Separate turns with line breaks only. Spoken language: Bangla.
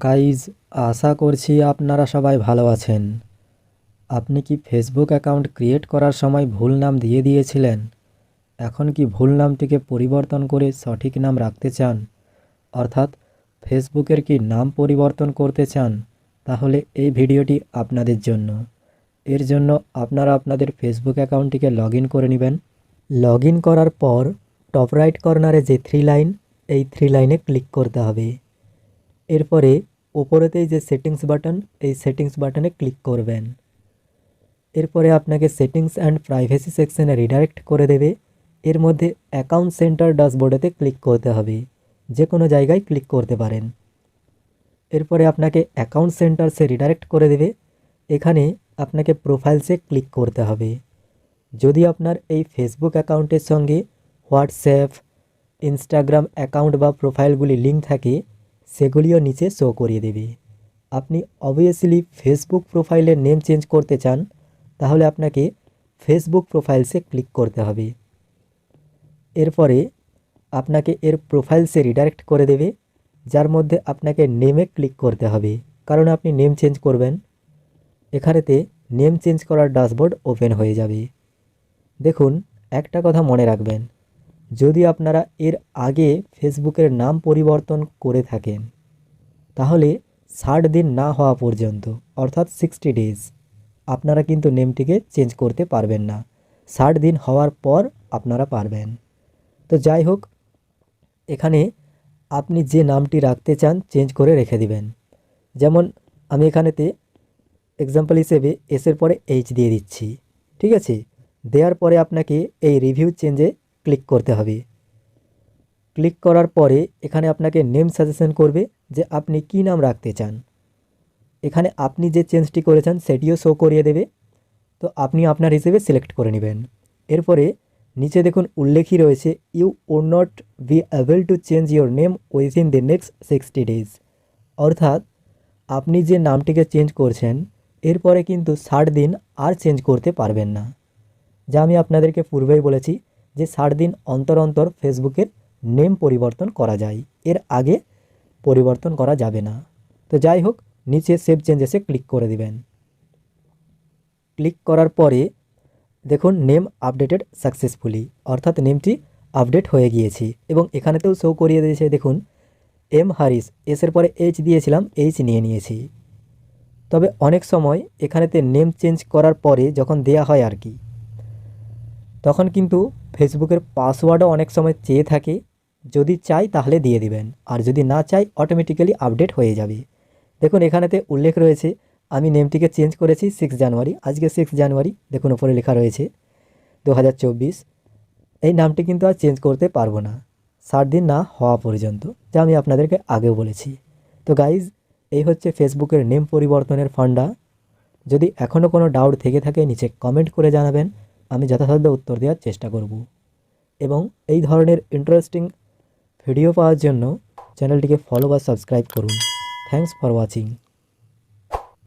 গাইজ আশা করছি আপনারা সবাই ভালো আছেন। আপনি কি ফেসবুক অ্যাকাউন্ট ক্রিয়েট করার সময় ভুল নাম দিয়ে দিয়েছিলেন? এখন কি ভুল নামটিকে পরিবর্তন করে সঠিক নাম রাখতে চান? অর্থাৎ ফেসবুকের কি নাম পরিবর্তন করতে চান? তাহলে এই ভিডিওটি আপনাদের জন্য। এর জন্য আপনারা আপনাদের ফেসবুক অ্যাকাউন্টটিকে লগ করে নেবেন। লগ করার পর টপ রাইট কর্নারে যে থ্রি লাইন এই থ্রি লাইনে ক্লিক করতে হবে। এরপরে ওপরেতেই যে সেটিংস বাটন এই সেটিংস বাটনে ক্লিক করবেন। এরপরে আপনাকে সেটিংস অ্যান্ড প্রাইভেসি সেকশনে রিডাইরেক্ট করে দেবে। এর মধ্যে অ্যাকাউন্ট সেন্টার ড্যাশবোর্ডেতে ক্লিক করতে হবে। যে কোনো জায়গায় ক্লিক করতে পারেন। এরপরে আপনাকে অ্যাকাউন্ট সেন্টারসে রিডাইরেক্ট করে দেবে। এখানে আপনাকে প্রোফাইলসে ক্লিক করতে হবে। যদি আপনার এই ফেসবুক অ্যাকাউন্টের সঙ্গে হোয়াটসঅ্যাপ ইনস্টাগ্রাম অ্যাকাউন্ট বা প্রোফাইলগুলি লিঙ্ক থাকে সেগুলিও নিচে শো করিয়ে দেবে। আপনি অবভিয়াসলি ফেসবুক প্রোফাইলের নেম চেঞ্জ করতে চান, তাহলে আপনাকে ফেসবুক প্রোফাইলসে ক্লিক করতে হবে। এরপরে আপনাকে এর প্রোফাইলসে রিডাইরেক্ট করে দেবে, যার মধ্যে আপনাকে নেমে ক্লিক করতে হবে। কারণ আপনি নেম চেঞ্জ করবেন, এখানেতে নেম চেঞ্জ করার ড্যাশবোর্ড ওপেন হয়ে যাবে। দেখুন, একটা কথা মনে রাখবেন। যদি আপনারা এর আগে ফেসবুকের নাম পরিবর্তন করে থাকেন, তাহলে ষাট দিন না হওয়া পর্যন্ত, অর্থাৎ সিক্সটি ডেজ আপনারা কিন্তু নেমটিকে চেঞ্জ করতে পারবেন না। ষাট দিন হওয়ার পর আপনারা পারবেন। তো যাই হোক, এখানে আপনি যে নামটি রাখতে চান চেঞ্জ করে রেখে দিবেন। যেমন আমি এখানেতে এক্সাম্পল হিসেবে এসের পরে এইচ দিয়ে দিচ্ছি। ঠিক আছে? দেওয়ার পরে আপনাকে এই রিভিউ চেঞ্জে ক্লিক করতে হবে। ক্লিক করার পরে এখানে আপনাকে নেম সাজেশন করবে যে আপনি কি নাম রাখতে চান। এখানে আপনি যে চেঞ্জটি করেছেন সেটিও শো করিয়ে দেবে। তো আপনি আপনার হিসেবে সিলেক্ট করে নেবেন। এরপরে নিচে দেখুন উল্লেখই রয়েছে you won't be able to change your name within the next sixty days অর্থাৎ আপনি যে নামটিকে চেঞ্জ করছেন, এরপরে কিন্তু ষাট দিন আর চেঞ্জ করতে পারবেন না। যা আমি আপনাদেরকে পূর্বেই বলেছি যে ষাট দিন অন্তর অন্তর ফেসবুকের নেম পরিবর্তন করা যায়। এর আগে পরিবর্তন করা যাবে না। তো যাই হোক, নিচে সেভ চেঞ্জেসে ক্লিক করে দিবেন। ক্লিক করার পরে দেখুন নেম আপডেটেড সাকসেসফুলি অর্থাৎ নেমটি আপডেট হয়ে গিয়েছে এবং এখানেতেও শো করিয়ে দিয়েছে, দেখুন এম হারিস এসের পরে এইচ দিয়েছিলাম এইচ নিয়ে নিয়েছি। তবে অনেক সময় এখানেতে নেম চেঞ্জ করার পরে যখন দেয়া হয় আর কি তখন কিন্তু ফেসবুকের পাসওয়ার্ডও অনেক সময় চেয়ে থাকে, যদি চাই তাহলে দিয়ে দিবেন, আর যদি না চাই অটোমেটিক্যালি আপডেট হয়ে যাবে। দেখুন, এখানেতে উল্লেখ রয়েছে, আমি নেমটিকে চেঞ্জ করেছি সিক্স জানুয়ারি আজকে সিক্স জানুয়ারি দেখুন ওপরে লেখা রয়েছে দু হাজার চব্বিশ, এই নামটি কিন্তু আর চেঞ্জ করতে পারব না, ষাট দিন না হওয়া পর্যন্ত, যা আমি আপনাদেরকে আগেও বলেছি। তো গাইজ এই হচ্ছে ফেসবুকের নেম পরিবর্তনের ফান্ডা যদি এখনও কোনো ডাউট থেকে থাকে, নিচে কমেন্ট করে জানাবেন। আমি যথাসাধ্য উত্তর দেওয়ার চেষ্টা করব। এবং এই ধরনের ইন্টারেস্টিং ভিডিও পাওয়ার জন্য চ্যানেলটিকে ফলো বা সাবস্ক্রাইব করুন। Thanks for watching